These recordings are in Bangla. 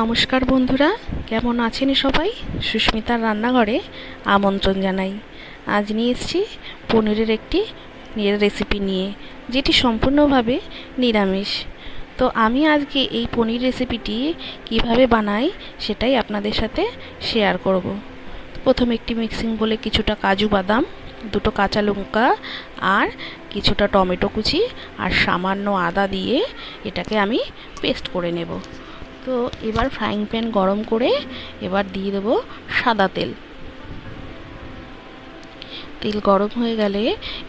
নমস্কার বন্ধুরা, কেমন আছেন সবাই? সুস্মিতার রান্নাঘরে আমন্ত্রণ জানাই। আজ নিয়ে এসেছি পনিরের একটি রেসিপি নিয়ে, যেটি সম্পূর্ণভাবে নিরামিষ। তো আমি আজকে এই পনির রেসিপিটি কীভাবে বানাই সেটাই আপনাদের সাথে শেয়ার করব। প্রথমে একটি মিক্সিং বলে কিছুটা কাজু বাদাম, দুটো কাঁচা লঙ্কা আর কিছুটা টমেটো কুচি আর সামান্য আদা দিয়ে এটাকে আমি পেস্ট করে নেব। তো এবার ফ্রাইং প্যান গরম করে এবার দিয়ে দেবো সাদা তেল। তেল গরম হয়ে গেলে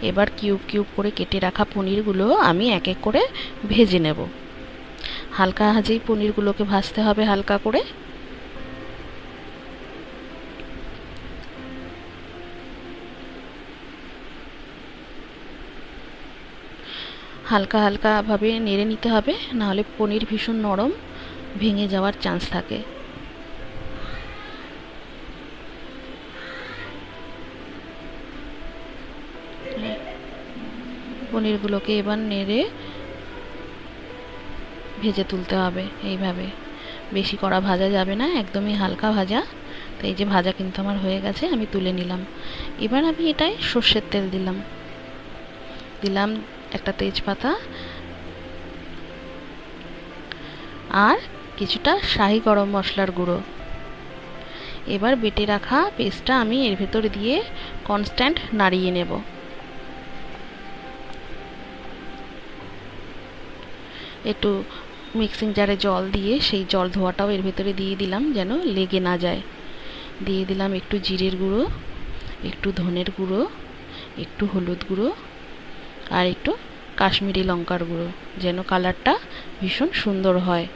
এবার কিউব কিউব করে কেটে রাখা পনিরগুলো আমি এক এক করে ভেজে নেব। হালকা হাজেই পনিরগুলোকে ভাজতে হবে হালকা করে। হালকা হালকাভাবে নেড়ে নিতে হবে, নাহলে পনির ভীষণ নরম। ভেঙে যাওয়ার চান্স থাকে। পনিরগুলোকে এবার নেড়ে ভেজে তুলতে হবে এইভাবে। বেশি কড়া ভাজা যাবে না, একদমই হালকা ভাজা। তো এই যে ভাজা কিন্তু আমার হয়ে গেছে, আমি তুলে নিলাম। এবার আমি এটাই সর্ষের তেল দিলাম। দিলাম একটা তেজপাতা আর কিছুটা শাহি গরম মশলার গুঁড়ো। এবার বেটে রাখা পেস্টটা আমি এর ভেতর দিয়ে কনস্ট্যান্ট নাড়িয়ে নেব। একটু মিক্সিং জারে জল দিয়ে সেই জল ধোয়াটাও এর ভেতরে দিয়ে দিলাম যেন লেগে না যায়। দিয়ে দিলাম একটু জিরের গুঁড়ো, একটু ধনের গুঁড়ো, একটু হলুদ গুঁড়ো আর একটু কাশ্মীরি লঙ্কার গুঁড়ো যেন কালারটা ভীষণ সুন্দর হয়।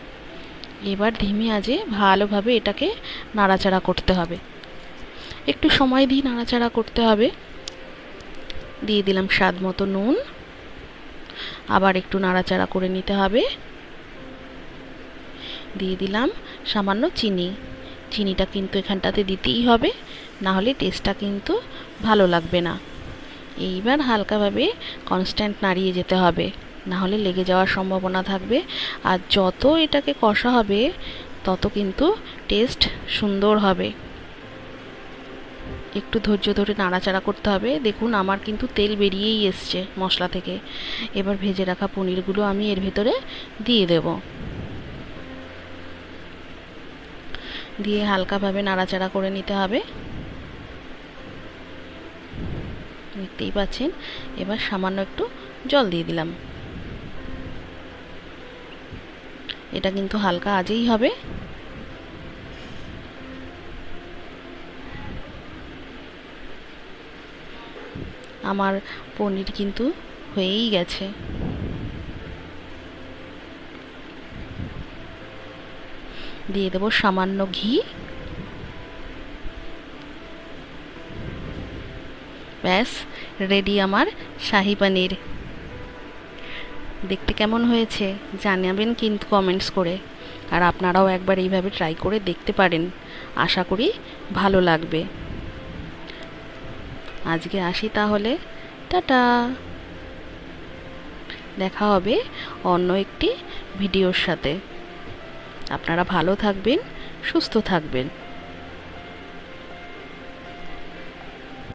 এবার ধিমে আজে ভালোভাবে এটাকে নাড়াচাড়া করতে হবে। একটু সময় দিয়ে নাড়াচাড়া করতে হবে। দিয়ে দিলাম স্বাদ মতো নুন। আবার একটু নাড়াচাড়া করে নিতে হবে। দিয়ে দিলাম সামান্য চিনি। চিনিটা কিন্তু এখানটাতে দিতেই হবে, না হলে টেস্টটা কিন্তু ভালো লাগবে না। এইবার হালকাভাবে কনস্ট্যান্ট নাড়িয়ে যেতে হবে। না হলে লেগে যাওয়ার সম্ভাবনা থাকবে। আর যত এটাকে কষা হবে, তত কিন্তু টেস্ট সুন্দর হবে। একটু ধৈর্য ধরে নাড়াচাড়া করতে হবে। দেখুন, আমার কিন্তু তেল বেরিয়েই এসছে মশলা থেকে। এবার ভেজে রাখা পনিরগুলো আমি এর ভেতরে দিয়ে দেব। দিয়ে হালকাভাবে নাড়াচাড়া করে নিতে হবে। দেখতেই পাচ্ছেন, এবার সামান্য একটু জল দিয়ে দিলাম। এটা কিন্তু হালকা আজেই হবে। আমার পনির কিন্তু হয়েই গেছে। দিয়ে দেবো সামান্য ঘি। ব্যাস রেডি আমার শাহি পানির। দেখতে কেমন হয়েছে জানাবেন কিন্তু কমেন্টস করে। আর আপনারাও একবার এইভাবে ট্রাই করে দেখতে পারেন। আশা করি ভালো লাগবে। আজকে আসি তাহলে। টাটা। দেখা হবে অন্য একটি ভিডিওর সাথে। আপনারা ভালো থাকবেন, সুস্থ থাকবেন।